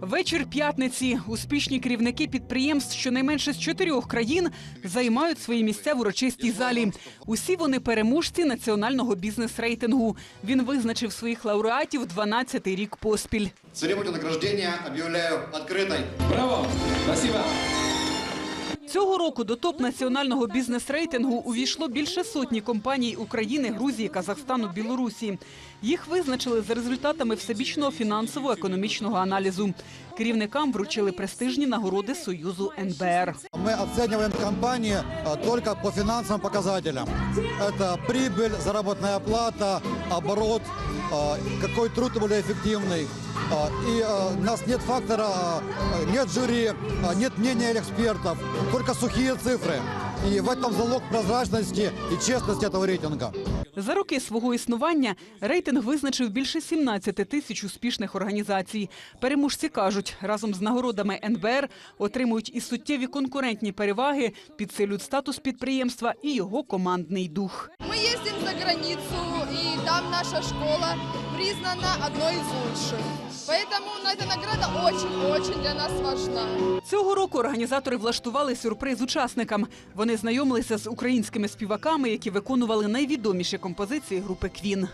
Вечір п'ятниці. Успішні керівники підприємств щонайменше з чотирьох країн займають свої місця в урочистій залі. Усі вони переможці національного бізнес-рейтингу. Він визначив своїх лауреатів 12-й рік поспіль. Церемонію награждення об'являю відкритою. Браво! Спасибо! Цього року до топ національного бізнес-рейтингу увійшло більше сотні компаній України, Грузії, Казахстану, Білорусі. Їх визначили за результатами всебічного фінансово-економічного аналізу. Керівникам вручили престижні нагороди Союзу НБР. Мы оцениваем компании а, только по финансовым показателям. Это прибыль, заработная плата, оборот, а, какой труд более эффективный. А, И а, у нас нет фактора, а, нет жюри, а, нет мнения экспертов, только сухие цифры. И в этом залог прозрачности и честности этого рейтинга. За роки свого існування рейтинг визначив більше 17 тисяч успішних організацій. Переможці кажуть, разом з нагородами НБР отримують і суттєві конкурентні переваги, підсилюють статус підприємства і його командний дух. Мы ездим за границу, и там наша школа признана одной из лучших. Поэтому ну, эта награда очень-очень для нас важна. Цього року організатори влаштували сюрприз учасникам. Вони знайомилися з українськими співаками, які виконували найвідоміші композиції групи Квін.